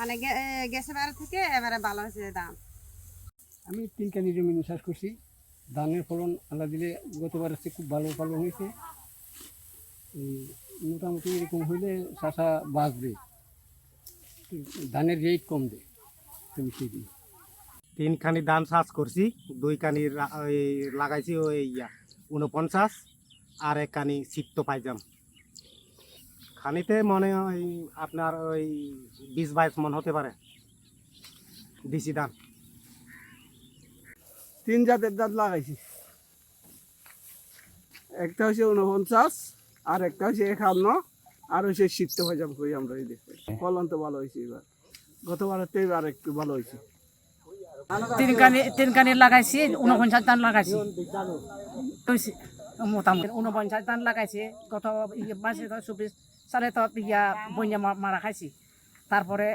মানে গেছে বার থেকে এবারে ভালো হয়েছে দাম। আমি তিন কানি জমি চাষ করছি। ধানের ফলন আল্লাহ দিলে গতবার হচ্ছে খুব ভালো ফলন হয়েছে। মোটামুটি এরকম হইলে চাষা বাঁচবে। ধানের রেট কম দেয় তুমি দিন। তিনখানি ধান চাষ করছি দুই কানি ওই লাগাইছি ওই ইয়া উনপঞ্চাশ আর এক কানি সিপ্ত পাইজাম। খানিতে মনে হয় আপনার ওই বিশ বাইশ মন হতে পারে। দিছি ধান। তিন জাতের দাঁত লাগাইছি। একটা হচ্ছে উনপঞ্চাশ আর একটা হচ্ছে একান্ন আর হচ্ছে শীত ভাজাম করি আমরা এই দেখতে ফলন তো ভালো হয়েছে এবার। গতবারের থেকে এবার একটু ভালো হয়েছে তিন কানি তিন কানি লাগাইছি উনপঞ্চাশ ধান লাগাইছি। মোটামুটি। উনপঞ্চাশ ধান লাগাইছি গত ইয়ে মাসে চব্বিশ। সালে তো ইয়া বন্যা মারা খাইছি। তারপরে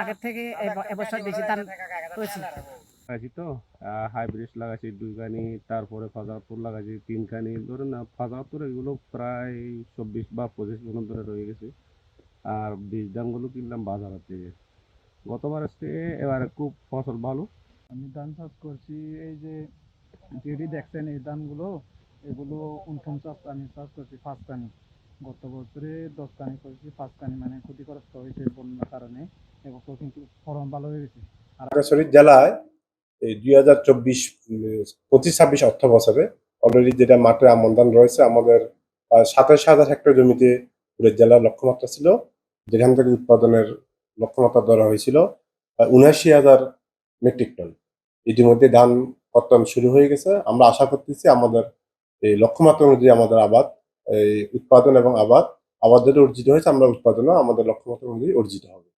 আগের থেকে এব- এবছর বেশি ধান হয়েছে। লাগাইছি তো হাইব্রিড লাগাইছি দুই কানি তারপরে ফাজাপুর লাগাইছি তিন কানি ধরুন না ফাজাপুর এগুলো প্রায় চব্বিশ বা পঁচিশ মন ধরে রয়ে গেছে। আর বীজ দামগুলো কিনলাম বাজার থেকে গতবার থেকে এবারে খুব ফসল ভালো। আমি ধান চাষ করছি এই যে যেটি দেখছেন এই ধানগুলো এগুলো উনপঞ্চাশ আমি চাষ করছি ফার্স্ট কানি গত বছরে দশ কানি করেছি ফার্স্ট কানি মানে ক্ষতিগ্রস্ত হয়েছে বন্যার কারণে এবছর কিন্তু ফলন ভালো হয়ে গেছে। জেলায় এই দুই হাজার চব্বিশ পঁচিশ ছাব্বিশ অর্থ বছরে অলরেডি যেটা মাঠে আমন ধান রয়েছে, আমাদের সাতাশ হাজার হেক্টর জমিতে পুরো জেলার লক্ষ্যমাত্রা ছিল, যেখান থেকে উৎপাদনের লক্ষ্যমাত্রা ধরা হয়েছিল উনআশি হাজার মেট্রিক টন। ইতিমধ্যে ধান কর্তন শুরু হয়ে গেছে, আমরা আশা করতেছি আমাদের এই লক্ষ্যমাত্রা অনুযায়ী আমাদের আবাদ এই উৎপাদন এবং আবাদ আবাদ আবাদের অর্জিত হয়েছে, আমরা উৎপাদনও আমাদের লক্ষ্যমাত্রা অনুযায়ী অর্জিত হবে।